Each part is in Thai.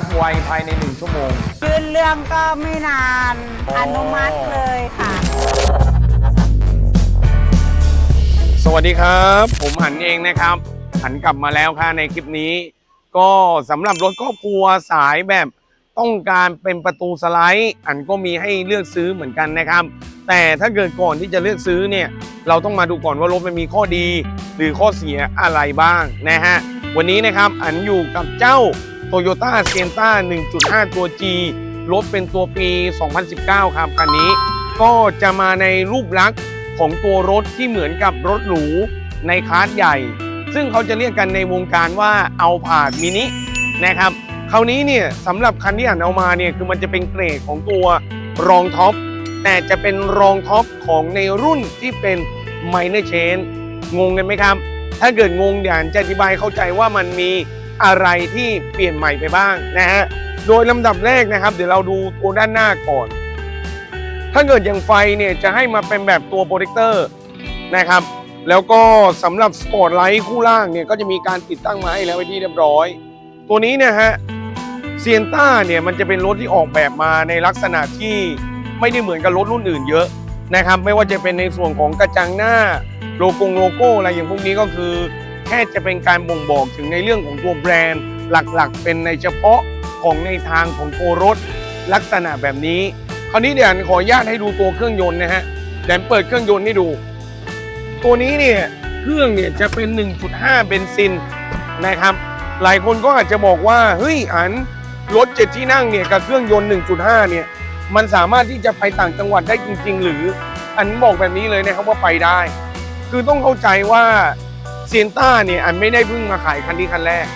มัติไวภายใน1ชั่วโมง ยื่นเรื่องก็ไม่นาน อ๋ออ อนุมัติเลยค่ะ สวัสดีครับ ผมหันเองนะครับ หันกลับมาแล้วค่ะในคลิปนี้ ก็สำหรับรถครอบครัวสายแบบต้องการเป็นประตูสไลด์อันก็มีให้เลือกซื้อเหมือนกันนะครับ แต่ถ้าเกิดก่อนที่จะเลือกซื้อเนี่ย เราต้องมาดูก่อนว่ารถมันมีข้อดี หรือข้อเสียอะไรบ้างนะฮะ วันนี้นะครับอันอยู่กับเจ้า Toyota s i e n t a 1.5 ตัว G รถเป็นตัวปี 2019 ครับคันนี้ ก็จะมาในรูปลักษณ์ของตัวรถที่เหมือนกับรถหรูในคลาสใหญ่ ซึ่งเขาจะเรียกกันในวงการว่าเอาผาดมินินะครับคราวนี้เนี่ยสำหรับคันที่อ่านเอามาเนี่ยคือมันจะเป็นเกรดของตัวรองท็อปแต่จะเป็นรองท็อปของในรุ่นที่เป็น minor change งงกันไหมครับ ถ้าเกิดงงเดี๋ยวอ่านจะอธิบายเข้าใจว่ามันมี อะไรที่เปลี่ยนใหม่ไปบ้างนะฮะโดยลำดับแรกนะครับ เดี๋ยวเราดูตัวด้านหน้าก่อน ถ้าเกิดอย่างไฟเนี่ยจะให้มาเป็นแบบตัวโปรเจคเตอร์นะครับแล้วก็สำหรับสปอร์ตไลท์คู่ล่างเนี่ยก็จะมีการติดตั้งมาให้แล้วไปที่เรียบร้อย ตัวนี้เนะฮะเซียนต้าเนี่ยมันจะเป็นรถที่ออกแบบมาในลักษณะที่ไม่ได้เหมือนกับรถรุ่นอื่นเยอะนะครับ ไม่ว่าจะเป็นในส่วนของกระจังหน้าโลโก้โลโก้อะไรอย่างพวกนี้ก็คือ แค่จะเป็นการบ่งบอกถึงในเรื่องของตัวแบรนด์ หลักๆ เป็นในเฉพาะของในทางของตัวรถลักษณะแบบนี้ คราวนี้เดี๋ยวขออนุญาตให้ดูตัวเครื่องยนต์นะฮะเดี๋ยวเปิดเครื่องยนต์ให้ดู ตัวนี้เนี่ยเครื่องเนี่ยจะเป็น 1.5 เบนซินนะครับ หลายคนก็อาจจะบอกว่าเฮ้ยอันรถเจ็ดที่นั่งเนี่ยกับเครื่องยนต์ 1.5 เนี่ยมันสามารถที่จะไปต่างจังหวัดได้จริง ๆ หรืออันบอกแบบนี้เลยนะครับว่าไปได้ คือต้องเข้าใจว่า เซียนต้าเนี่ยอันไม่ได้เพิ่งมาขายคันนี้คันแรก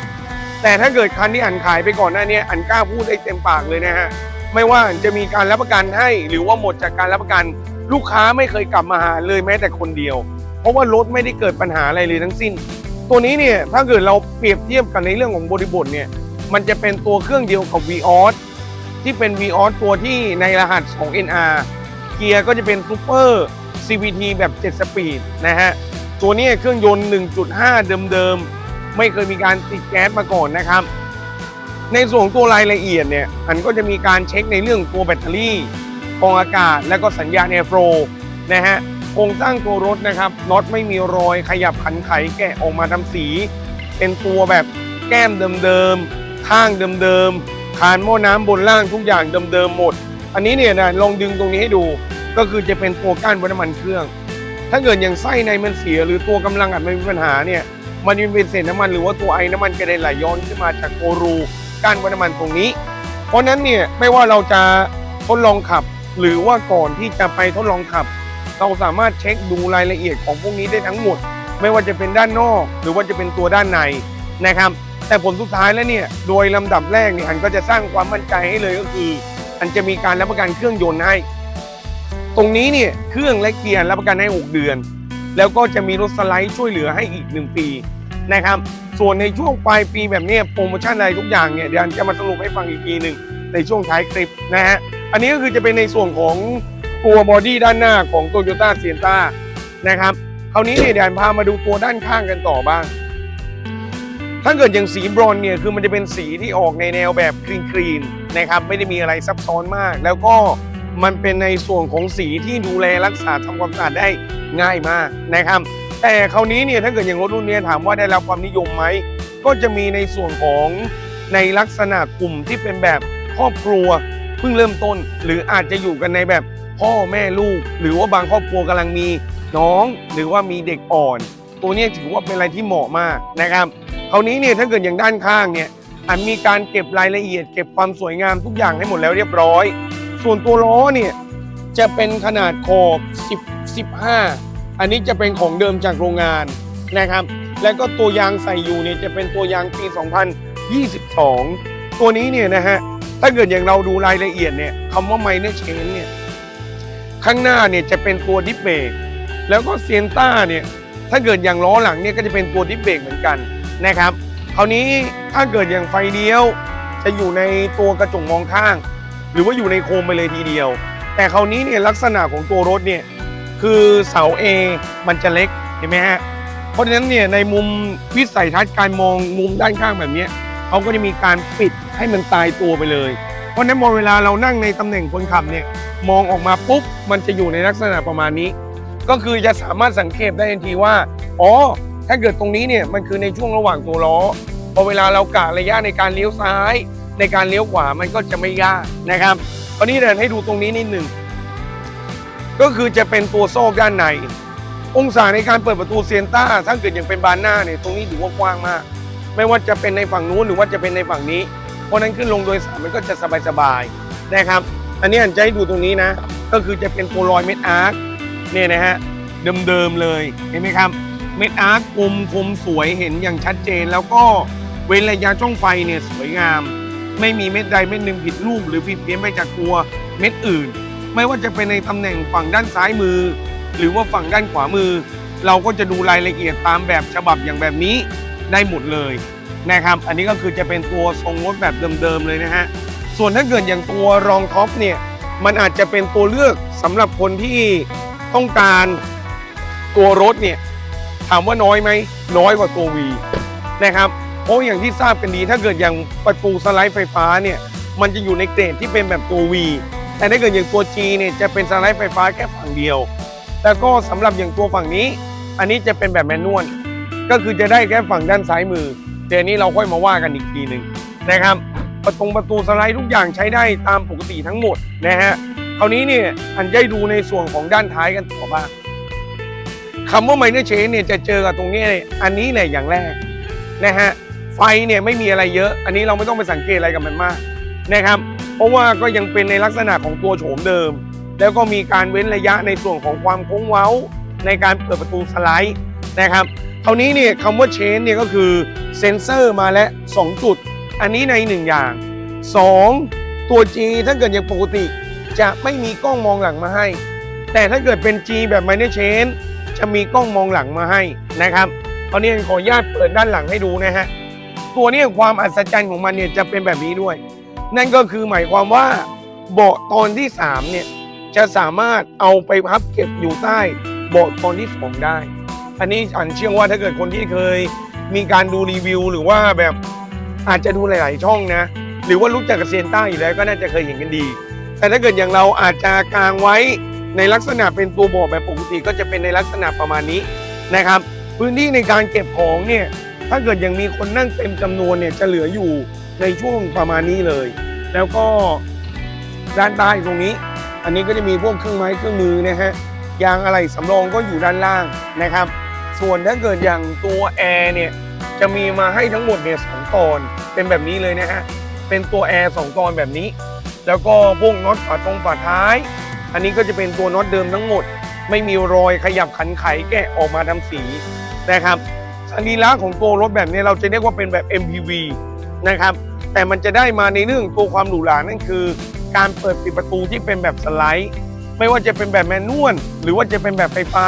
แต่ถ้าเกิดคันที่อันขายไปก่อนหน้านี้อันกล้าพูดได้เต็มปากเลยนะฮะไม่ว่าจะมีการรับประกันให้หรือว่าหมดจากการรับประกัน ลูกค้าไม่เคยกลับมาหาเลยแม้แต่คนเดียว เพราะว่ารถไม่ได้เกิดปัญหาอะไรเลยทั้งสิ้น ตัวนี้เนี่ยถ้าเกิดเราเปรียบเทียบกันในเรื่องของบริบทเนี่ยมันจะเป็นตัวเครื่องเดียวกับ v ีออสที่เป็น v ีออสตัวที่ในรหัสของ NR เกียร์ก็จะเป็นซูเปอร์ CVT แบบ 7 สปีดนะฮะ ตัวนี้เครื่องยนต์ 1.5 เดิมๆ ไม่เคยมีการติดแก๊สมาก่อนนะครับ ในส่วนตัวรายละเอียดเนี่ยอันก็จะมีการเช็คในเรื่องตัวแบตเตอรี่กองอากาศ และก็สัญญาณแอร์โฟลนะฮะโครงสร้างตัวรถนะครับน็อตไม่มีรอยขยับขันไขแกะออกมาทำสี เป็นตัวแบบแก้มเดิมๆข้างเดิมๆคานหม้อน้ำบนล่างทุกอย่างเดิมๆหมด อันนี้เนี่ยนะลองดึงตรงนี้ให้ดูก็คือจะเป็นตัวก้านวัดน้ำมันเครื่อง ถ้าเกิดอย่างไส้ในมันเสียหรือตัวกำลังอัดมันมีปัญหาเนี่ย มันเป็นเศษน้ำมันหรือว่าตัวไอ้น้ำมันกระเด็นไหลย้อนขึ้นมาจากโกรูก้านวัดน้ำมันตรงนี้ เพราะนั้นเนี่ยไม่ว่าเราจะทดลองขับ หรือว่าก่อนที่จะไปทดลองขับ เราสามารถเช็คดูรายละเอียดของพวกนี้ได้ทั้งหมด ไม่ว่าจะเป็นด้านนอก หรือว่าจะเป็นตัวด้านในนะครับ แต่ผลสุดท้ายแล้วเนี่ยโดยลำดับแรกเนี่ยอันก็จะสร้างความมั่นใจให้เลยก็คือ อันจะมีการรับประกันเครื่องยนต์ให้ ตรงนี้เนี่ยเครื่องและเกียร์รับประกันให้ 6 เดือน แล้วก็จะมีรถสไลด์ช่วยเหลือให้อีก 1 ปีนะครับ ส่วนในช่วงปลายปีแบบเนี้ยโปรโมชั่นอะไรทุกอย่างเนี่ยเดี๋ยวอันจะมาสรุปให้ฟังอีกทีหนึ่งในช่วงท้ายคลิปนะฮะ อันนี้ก็คือจะเป็นในส่วนของตัวบอดี้ด้านหน้าของ Toyota s i e n t a นะครับคราวนี้เนี่ยเดี๋ยวอันพามาดูตัวด้านข้างกันต่อบ้าง ถ้าเกิดอย่างสีบรอนเนี่ยคือมันจะเป็นสีที่ออกในแนวแบบคลีนคลีนๆนะครับไม่ได้มีอะไรซับซ้อนมาก แล้วก็ มันเป็นในส่วนของสีที่ดูแลรักษาทำความสะอาดได้ง่ายมากนะครับ แต่คราวนี้เนี่ยถ้าเกิดอย่างรถรุ่นเนี้ยถามว่าได้รับความนิยมไหมก็จะมีในส่วนของในลักษณะกลุ่มที่เป็นแบบครอบครัวเพิ่งเริ่มต้น หรืออาจจะอยู่กันในแบบพ่อแม่ลูก หรือว่าบางครอบครัวกำลังมีน้องหรือว่ามีเด็กอ่อน ตัวนี้ถือว่าเป็นอะไรที่เหมาะมากนะครับคราวนี้เนี่ยถ้าเกิดอย่างด้านข้างเนี่ยอันมีการเก็บรายละเอียด เก็บความสวยงามทุกอย่างให้หมดแล้วเรียบร้อย ส่วนตัวล้อเนี่ยจะเป็นขนาดขอบ10 15 อันนี้จะเป็นของเดิมจากโรงงานนะครับ แล้วก็ตัวยางใส่อยู่เนี่ยจะเป็นตัวยางปี 2022 ตัวนี้เนี่ยนะฮะ ถ้าเกิดอย่างเราดูรายละเอียดเนี่ยคำว่าไมเนอร์เชนเนี่ย ข้างหน้าเนี่ยจะเป็นตัวดิฟเบรกแล้วก็เซนต้าเนี่ย ถ้าเกิดอย่างล้อหลังเนี่ยก็จะเป็นตัวดิฟเบรกเหมือนกันนะครับ คราวนี้ถ้าเกิดอย่างไฟเลี้ยว จะอยู่ในตัวกระจกมองข้าง หรือว่าอยู่ในโคมไปเลยทีเดียว แต่คราวนี้เนี่ยลักษณะของตัวรถเนี่ยคือเสา A มันจะเล็กเห็นไหมฮะเพราะฉะนั้นเนี่ยในมุมวิสัยทัศน์การมองมุมด้านข้างแบบนี้เขาก็จะมีการปิดให้มันตายตัวไปเลย เพราะฉะนั้นพอเวลาเรานั่งในตำแหน่งคนขับเนี่ยมองออกมาปุ๊บมันจะอยู่ในลักษณะประมาณนี้ ก็คือจะสามารถสังเกตได้ทันทีว่าอ๋อถ้าเกิดตรงนี้เนี่ยมันคือในช่วงระหว่างตัวล้อพอเวลาเรากะระยะในการเลี้ยวซ้าย ในการเลี้ยวขวามันก็จะไม่ยากนะครับตอนนี้เดินให้ดูตรงนี้นิดหนึ่งก็คือจะเป็นตัวโซ่ด้านใน องศาในการเปิดประตูเซียนต้าถ้าเกิดยังเป็นบานหน้าเนี่ยตรงนี้ถือว่ากว้างมาก ไม่ว่าจะเป็นในฝั่งนู้นหรือว่าจะเป็นในฝั่งนี้ เพราะฉะนั้นขึ้นลงโดยสารมันก็จะสบายๆนะครับ อันนี้อันจะให้ดูตรงนี้นะ ก็คือจะเป็นตัวรอยเม็ดอาร์คเนี่ยนะฮะเดิมๆเลยเห็นไหมครับ เม็ดอาร์คกลมคมสวยเห็นอย่างชัดเจน แล้วก็เว้นระยะช่องไฟเนี่ยสวยงาม ไม่มีเม็ดใดเม็ดหนึ่งผิดรูป หรือผิดเพี้ยนไปจากตัวเม็ดอื่น ไม่ว่าจะเป็นในตำแหน่งฝั่งด้านซ้ายมือ หรือว่าฝั่งด้านขวามือ เราก็จะดูรายละเอียดตามแบบฉบับอย่างแบบนี้ได้หมดเลยนะครับ อันนี้ก็คือจะเป็นตัวทรงรถแบบเดิมๆเลยนะฮะ ส่วนถ้าเกิดอย่างตัวรองท็อปเนี่ยมันอาจจะเป็นตัวเลือกสำหรับคนที่ต้องการตัวรถเนี่ยถามว่าน้อยไหมน้อยกว่าตัว V นะครับ เพราะอย่างที่ทราบกันดี ถ้าเกิดอย่างประตูสไลด์ไฟฟ้าเนี่ย มันจะอยู่ในเกรดที่เป็นแบบตัว V แต่ถ้าเกิดอย่างตัว G เนี่ยจะเป็นสไลด์ไฟฟ้าแค่ฝั่งเดียว แล้วก็สำหรับอย่างตัวฝั่งนี้ อันนี้จะเป็นแบบแมนนวล ก็คือจะได้แค่ฝั่งด้านซ้ายมือเดี๋ยวนี้เราค่อยมาว่ากันอีกทีหนึ่งนะครับ ประตูประตูสไลด์ทุกอย่างใช้ได้ตามปกติทั้งหมดนะฮะ คราวนี้เนี่ยอันจะให้ดูในส่วนของด้านท้ายกันต่อบ้างคำว่าไมเนอร์เชนเนี่ยจะเจอกับตรงนี้เลยอันนี้แหละอย่างแรกนะฮะ ไฟเนี่ยไม่มีอะไรเยอะ อันนี้เราไม่ต้องไปสังเกตอะไรกับมันมากนะครับ เพราะว่าก็ยังเป็นในลักษณะของตัวโฉมเดิม แล้วก็มีการเว้นระยะในส่วนของความโค้งเว้า ในการเปิดประตูสไลด์นะครับคราวนี้เนี่ยคำว่าเชนเนี่ยก็คือเซ็นเซอร์มาแล้ว 2 จุด อันนี้ในหนึ่งอย่าง 2. ตัว G ถ้าเกิดอย่างปกติ จะไม่มีกล้องมองหลังมาให้ แต่ถ้าเกิดเป็น G แบบ Minor Chain จะมีกล้องมองหลังมาให้นะครับตอนนี้ขออนุญาตเปิดด้านหลังให้ดูนะฮะ ตัวนี้ความอัศจรรย์ของมันเนี่ยจะเป็นแบบนี้ด้วย นั่นก็คือหมายความว่าเบาะตอนที่3เนี่ยจะสามารถเอาไปพับเก็บอยู่ใต้เบาะตอนที่2ได้ อันนี้อันเชื่อว่าถ้าเกิดคนที่เคยมีการดูรีวิวหรือว่าแบบอาจจะดูหลาย ๆ ช่องนะ หรือว่ารู้จักกับเซียนต้าอยู่แล้วก็น่าจะเคยเห็นกันดี แต่ถ้าเกิดอย่างเราอาจจะกางไว้ในลักษณะเป็นตัวเบาะแบบปกติก็จะเป็นในลักษณะประมาณนี้นะครับ พื้นที่ในการเก็บของเนี่ย ถ้าเกิดยังมีคนนั่งเต็มจำนวนเนี่ยจะเหลืออยู่ในช่วงประมาณนี้เลย แล้วก็ด้านใต้ตรงนี้ อันนี้ก็จะมีพวกเครื่องไม้เครื่องมือนะฮะยางอะไหล่สำรองก็อยู่ด้านล่างนะครับ ส่วนถ้าเกิดอย่างตัวแอร์เนี่ยจะมีมาให้ทั้งหมดเนี่ยสองตอนเป็นแบบนี้เลยนะฮะเป็นตัวแอร์สองตอนแบบนี้ แล้วก็พวกน็อตฝาตรงฝาท้าย อันนี้ก็จะเป็นตัวน็อตเดิมทั้งหมด ไม่มีรอยขยับขันไขแกะออกมาทำสีนะครับ รีระของตัวรถแบบนี้เราจะเรียกว่าเป็นแบบ MPV นะครับ แต่มันจะได้มาในเรื่องตัวความหรูหรานั่นคือ การเปิดปิดประตูที่เป็นแบบสไลด์ ไม่ว่าจะเป็นแบบแมนนวลหรือว่าจะเป็นแบบไฟฟ้า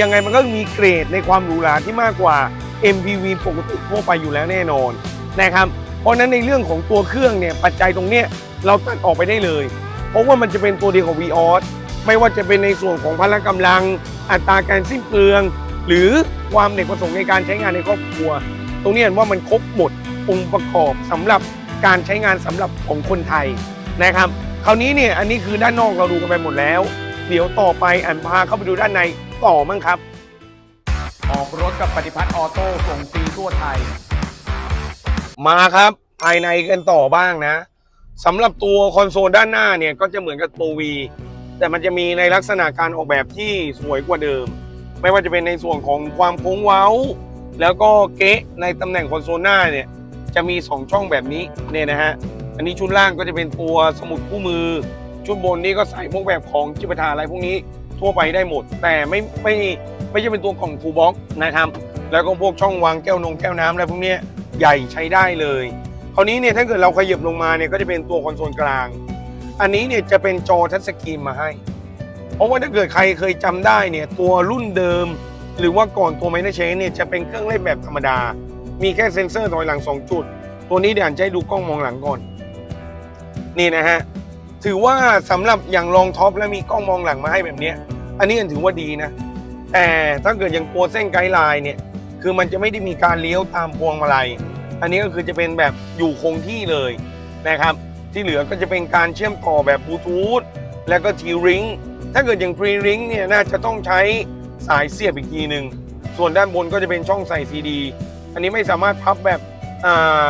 ยังไงมันก็มีเกรดในความหรูหราที่มากกว่า MPV ปกติทั่วไปอยู่แล้วแน่นอนนะครับ เพราะฉะนั้นในเรื่องของตัวเครื่องเนี่ยปัจจัยตรงเนี้ยเราตัดออกไปได้เลย เพราะว่ามันจะเป็นตัวเดียวกับ v ีออสไม่ว่าจะเป็นในส่วนของพละกำลัง อัตราการสิ้นเปลือง หรือความเด็กประสงค์ในการใช้งานในครอบครัว ตรงนี้เห็นว่ามันครบหมดองค์ประกอบสำหรับการใช้งานสำหรับของคนไทยนะครับ คราวนี้เนี่ยอันนี้คือด้านนอกเราดูกันไปหมดแล้ว เดี๋ยวต่อไปอันพาเข้าไปดูด้านในต่อมั้งครับ ออกรถกับปฏิพัฒน์ออโต้ส่งฟรีทั่วไทย มาครับภายในกันต่อบ้างนะสำหรับตัวคอนโซลด้านหน้าเนี่ยก็จะเหมือนกับตัว V แต่มันจะมีในลักษณะการออกแบบที่สวยกว่าเดิม ไม่ว่าจะเป็นในส่วนของความโค้งเว้า แล้วก็เก๊ะในตำแหน่งคอนโซลหน้าเนี่ยจะมี 2 ช่องแบบนี้เนี่ยนะฮะอันนี้ชุดล่างก็จะเป็นตัวสมุดคู่มือ ชุดบนนี่ก็ใส่พวกแบบของจิปาถาอะไรพวกนี้ทั่วไปได้หมด แต่ไม่ไม่ไม่ใช่เป็นตัวกล่องทูบ็อกนะครับแล้วก็พวกช่องวางแก้วนงแก้วน้ำอะไรพวกนี้ใหญ่ใช้ได้เลยคราวนี้เนี่ยถ้าเกิดเราขยับลงมาเนี่ยก็จะเป็นตัวคอนโซลกลาง อันนี้เนี่ยจะเป็นจอทัชสกรีนมาให้ เพราะว่าถ้าเกิดใครเคยจำได้เนี่ยตัวรุ่นเดิม หรือว่าก่อนตัวไมเนอร์เชนเนี่ยจะเป็นเครื่องเล่นแบบธรรมดา มีแค่เซ็นเซอร์ถอยหลัง 2 จุด ตัวนี้เดี๋ยวอันจะให้ดูกล้องมองหลังก่อน นี่นะฮะ ถือว่าสำหรับอย่างรองท็อปแล้วมีกล้องมองหลังมาให้แบบนี้อันนี้ถือว่าดีนะ แต่ถ้าเกิดอย่างตัวเส้นไกด์ไลน์เนี่ยคือมันจะไม่ได้มีการเลี้ยวตามพวงมาลัยออันนี้ก็คือจะเป็นแบบอยู่คงที่เลยนะครับที่เหลือก็จะเป็นการเชื่อมต่อแบบบลูทูธแล้วก็ทีริง ถ้าเกิดอย่าง Free Ring เนี่ยน่าจะต้องใช้สายเสียบอีกทีหนึ่งส่วนด้านบนก็จะเป็นช่องใส่ซีดี อันนี้ไม่สามารถพับแบบ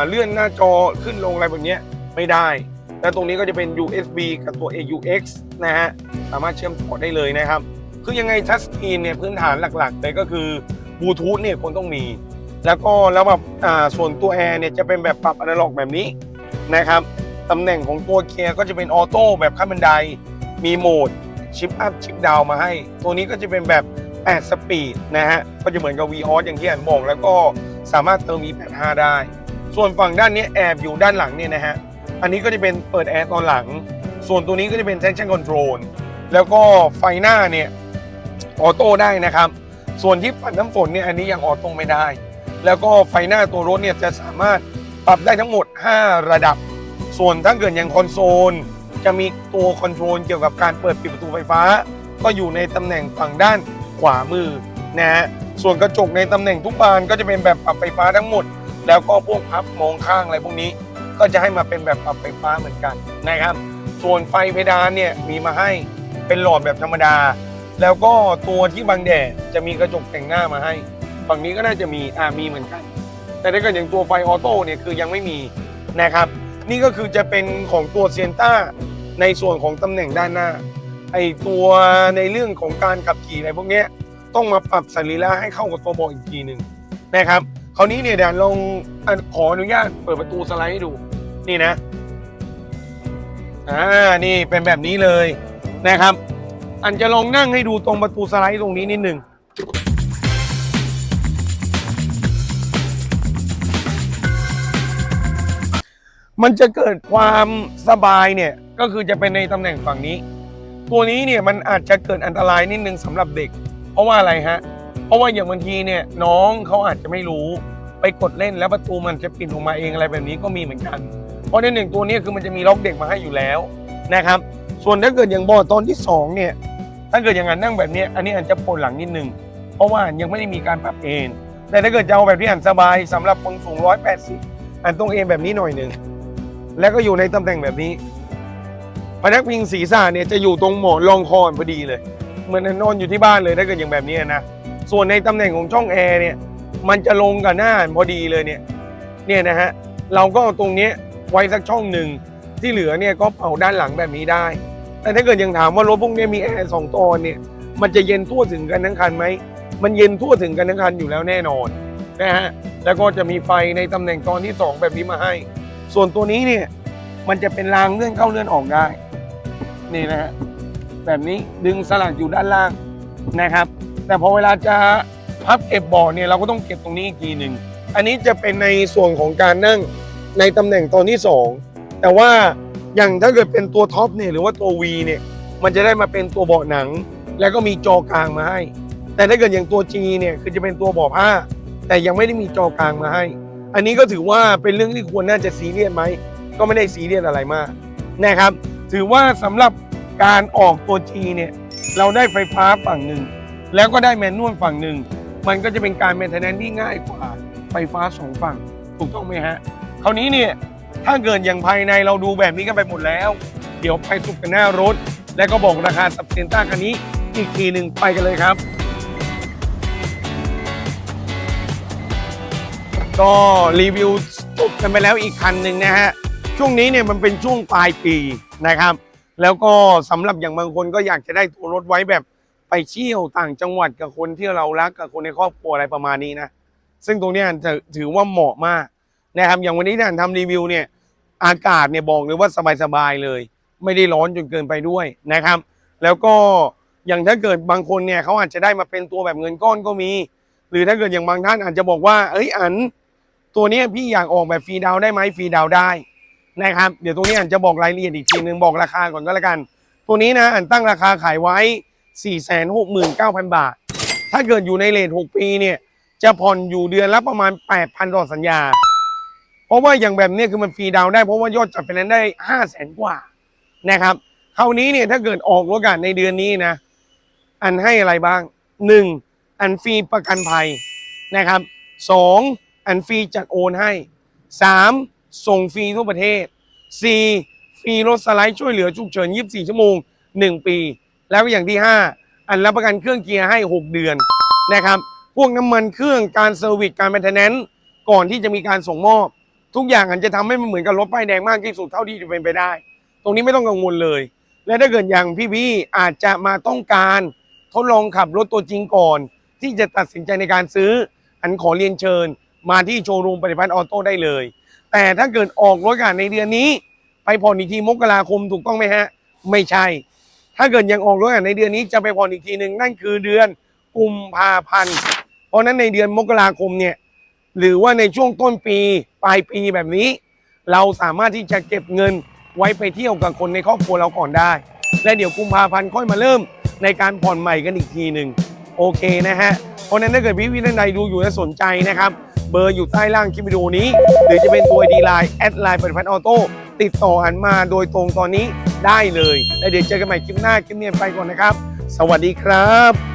เลื่อนหน้าจอขึ้นลงอะไรแบบนี้ไม่ได้ แล้วตรงนี้ก็จะเป็น USB กับตัว AUX นะฮะ สามารถเชื่อมต่อได้เลยนะครับ คือยังไงทัชสกรีนเนี่ยพื้นฐานหลักๆเลยก็คือบลูทูธเนี่ยควรต้องมี แล้วก็แล้วแบบส่วนตัวแอร์เนี่ยจะเป็นแบบปรับอนาล็อกแบบนี้นะครับตำแหน่งของตัวเกียร์ก็จะเป็นออโต้แบบขั้นบันได มีโหมด ชิปอัพชิปดาวมาให้ ตัวนี้ก็จะเป็นแบบ 8 สปีดนะฮะ ก็จะเหมือนกับ v ีอออย่างที่อันบอกแล้วก็สามารถเติม E85 ได้ ส่วนฝั่งด้านนี้แอบอยู่ด้านหลังเนี่ยนะฮะ อันนี้ก็จะเป็นเปิดแอร์ตอนหลัง ส่วนตัวนี้ก็จะเป็น traction control แล้วก็ไฟหน้าเนี่ยออโต้ได้นะครับ ส่วนที่ปัดน้ำฝนเนี่ยอันนี้ยังออโต้ไม่ได้ แล้วก็ไฟหน้าตัวรถเนี่ยจะสามารถปรับได้ทั้งหมด 5 ระดับ ส่วนถ้าเกิดอย่างคอนโซล จะมีตัวคอนโทรลเกี่ยวกับการเปิดปิดประตูไฟฟ้า ก็อยู่ในตำแหน่งฝั่งด้านขวามือนะฮะส่วนกระจกในตำแหน่งทุกบานก็จะเป็นแบบปรับไฟฟ้าทั้งหมด แล้วก็พวกพับมองข้างอะไรพวกนี้ ก็จะให้มาเป็นแบบปรับไฟฟ้าเหมือนกันนะครับ ส่วนไฟเพดานเนี่ยมีมาให้เป็นหลอดแบบธรรมดา แล้วก็ตัวที่บังแดดจะมีกระจกแต่งหน้ามาให้ ฝั่งนี้ก็น่าจะมีอ่ามีเหมือนกัน แต่ถ้าเกิดอย่างตัวไฟออโต้เนี่ยคือยังไม่มีนะครับ นี่ก็คือจะเป็นของตัวเซียนต้า ในส่วนของตำแหน่งด้านหน้า ไอตัวในเรื่องของการขับขี่อะไรพวกเนี้ยต้องมาปรับสรีระให้เข้ากับตัวเบาะอีกทีหนึ่งนะครับคราวนี้เนี่ยเดี๋ยวลองขออนุญาตเปิดประตูสไลด์ให้ดู นี่นะอ่านี่เป็นแบบนี้เลยนะครับ อันจะลองนั่งให้ดูตรงประตูสไลด์ตรงนี้นิดหนึ่งมันจะเกิดความสบายเนี่ย ก็คือจะเป็นในตำแหน่งฝั่งนี้ ตัวนี้เนี่ยมันอาจจะเกิดอันตรายนิดนึงสำหรับเด็ก เพราะว่าอะไรฮะ เพราะว่าอย่างบางทีเนี่ยน้องเขาอาจจะไม่รู้ไปกดเล่นแล้วประตูมันจะปิดออกมาเองอะไรแบบนี้ก็มีเหมือนกัน เพราะในหนึ่งตัวนี้คือมันจะมีล็อกเด็กมาให้อยู่แล้วนะครับ ส่วนถ้าเกิดอย่างบอตอนที่สองเนี่ยถ้าเกิดอย่างนั้นนั่งแบบนี้อันนี้อาจจะปวดหลังนิดนึงเพราะว่ายังไม่ได้มีการปรับเอนแต่ถ้าเกิดจะเอาแบบที่อันสบายสำหรับคนสูง 180อันต้องเอนแบบนี้หน่อยหนึ่งแล้วก็อยู่ในตำแหน่งแบบนี้ พนักพิงศีรษะเนี่ยจะอยู่ตรงหมอนรองคอพอดีเลย เหมือนนอนอยู่ที่บ้านเลยถ้าเกิดอย่างแบบนี้นะส่วนในตำแหน่งของช่องแอร์เนี่ยมันจะลงกับหน้าพอดีเลยเนี่ยเนี่ยนะฮะเราก็ตรงนี้ไว้สักช่องหนึ่งที่เหลือเนี่ยก็เป่าด้านหลังแบบนี้ได้ แต่ถ้าเกิดยังถามว่ารถพวกเนี้ยมีแอร์สองตอนเนี่ยมันจะเย็นทั่วถึงกันทั้งคันไหมมันเย็นทั่วถึงกันทั้งคันอยู่แล้วแน่นอนนะฮะแล้วก็จะมีไฟในตำแหน่งตอนที่สองแบบนี้มาให้ ส่วนตัวนี้เนี่ยมันจะเป็นรางเลื่อนเข้าเลื่อนออกได้ นี่นะฮะแบบนี้ดึงสลักอยู่ด้านล่างนะครับ แต่พอเวลาจะพับเก็บเบาะเนี่ยเราก็ต้องเก็บตรงนี้อีกทีหนึ่งอันนี้จะเป็นในส่วนของการนั่งในตำแหน่งตอนที่สองแต่ว่าอย่างถ้าเกิดเป็นตัวท็อปเนี่ยหรือว่าตัว V เนี่ยมันจะได้มาเป็นตัวเบาะหนัง แล้วก็มีจอกลางมาให้ แต่ถ้าเกิดอย่างตัว G เนี่ยคือจะเป็นตัวเบาะผ้า แต่ยังไม่ได้มีจอกลางมาให้ อันนี้ก็ถือว่าเป็นเรื่องที่ควรน่าจะซีเรียสไหมก็ไม่ได้ซีเรียสอะไรมากนะครับ ถือว่าสำหรับการออกตัว G เนี่ย เราได้ไฟฟ้าฝั่งหนึ่ง แล้วก็ได้แมนนวลฝั่งหนึ่ง มันก็จะเป็นการเมนเทนแนนที่ง่ายกว่าไฟฟ้าสองฝั่ง ถูกต้องไหมฮะ คราวนี้เนี่ย ถ้าเกิดอย่างภายในเราดูแบบนี้กันไปหมดแล้ว เดี๋ยวไปสุดกันหน้ารถ แล้วก็บอกราคาสับเซนต้าคันนี้อีกทีหนึ่งไปกันเลยครับก็รีวิวจบกันไปแล้วอีกคันหนึ่งนะฮะ ช่วงนี้เนี่ยมันเป็นช่วงปลายปีนะครับ แล้วก็สำหรับอย่างบางคนก็อยากจะได้ตัวรถไว้แบบไปเที่ยวต่างจังหวัดกับคนที่เรารักกับคนในครอบครัวอะไรประมาณนี้นะซึ่งตรงนี้ถือว่าเหมาะมากนะครับ อย่างวันนี้ที่อ่านทำรีวิวเนี่ยอากาศเนี่ยบอกเลยว่าสบายๆเลย ไม่ได้ร้อนจนเกินไปด้วยนะครับ แล้วก็อย่างถ้าเกิดบางคนเนี่ยเขาอาจจะได้มาเป็นตัวแบบเงินก้อนก็มี หรือถ้าเกิดอย่างบางท่านอาจจะบอกว่า เอ้ยอัน ตัวเนี้ยพี่อยากออกแบบฟรีดาวได้ไหมฟรีดาวได้ นะครับ เดี๋ยวตรงนี้อันจะบอกรายละเอียดอีกทีนึงบอกราคาก่อนก็แล้วกัน ตัวนี้นะอันตั้งราคาขายไว้ 469,000 บาท ถ้าเกิดอยู่ในเลท6ปีเนี่ยจะผ่อนอยู่เดือนละประมาณ 8,000ต่อสัญญา เพราะว่าอย่างแบบนี้คือมันฟรีดาวได้เพราะว่ายอดจัดไฟแนนซ์ได้ 500,000 กว่านะครับคราวนี้เนี่ยถ้าเกิดออกรถกันในเดือนนี้นะ อันให้อะไรบ้าง 1. อันฟรีประกันภัยนะครับ 2. อันฟรีจัดโอนให้ 3. ส่งฟรีทั่วประเทศ 4. ฟรีรถสไลด์ช่วยเหลือฉุกเฉิน 24 ชั่วโมง 1 ปี แล้วอย่างที่ 5 อันรับประกันเครื่องเกียร์ให้ 6 เดือนนะครับ พวกน้ำมันเครื่องการเซอร์วิสการแมนเทนแนนซ์ก่อนที่จะมีการส่งมอบ ทุกอย่างอันจะทำให้มันเหมือนกับรถป้ายแดงมากที่สุดเท่าที่จะเป็นไปได้ ตรงนี้ไม่ต้องกังวลเลย และถ้าเกิดอย่างพี่ๆอาจจะมาต้องการทดลองขับรถตัวจริงก่อน ที่จะตัดสินใจในการซื้อ อันขอเรียนเชิญ มาที่โชว์รูมปฏิพัฒน์ออโต้ได้เลย แต่ถ้าเกิดออกรถกันในเดือนนี้ ไปผ่อนอีกทีมกราคมถูกต้องไหมฮะ ไม่ใช่ ถ้าเกิดยังออกรถกันในเดือนนี้จะไปผ่อนอีกทีหนึ่งนั่นคือเดือนกุมภาพันธ์เพราะนั้นในเดือนมกราคมเนี่ยหรือว่าในช่วงต้นปีปลายปีแบบนี้ เราสามารถที่จะเก็บเงินไว้ไปเที่ยวกับคนในครอบครัวเราก่อนได้ และเดี๋ยวกุมภาพันธ์ค่อยมาเริ่มในการผ่อนใหม่กันอีกทีหนึ่งโอเคนะฮะเพราะนั้นถ้าเกิดพี่พี่ท่านใดดูอยู่และสนใจนะครับ เบอร์อยู่ใต้ล่างคลิปวิดีโอนี้ หรือจะเป็นตัวดีไลน์แอดไลน์ปฏิพัฒน์ออโต้ติดต่ออันมาโดยตรงตอนนี้ได้เลย และเดี๋ยวเจอกันใหม่คลิปหน้าคลิปนี้ไปก่อนนะครับ สวัสดีครับ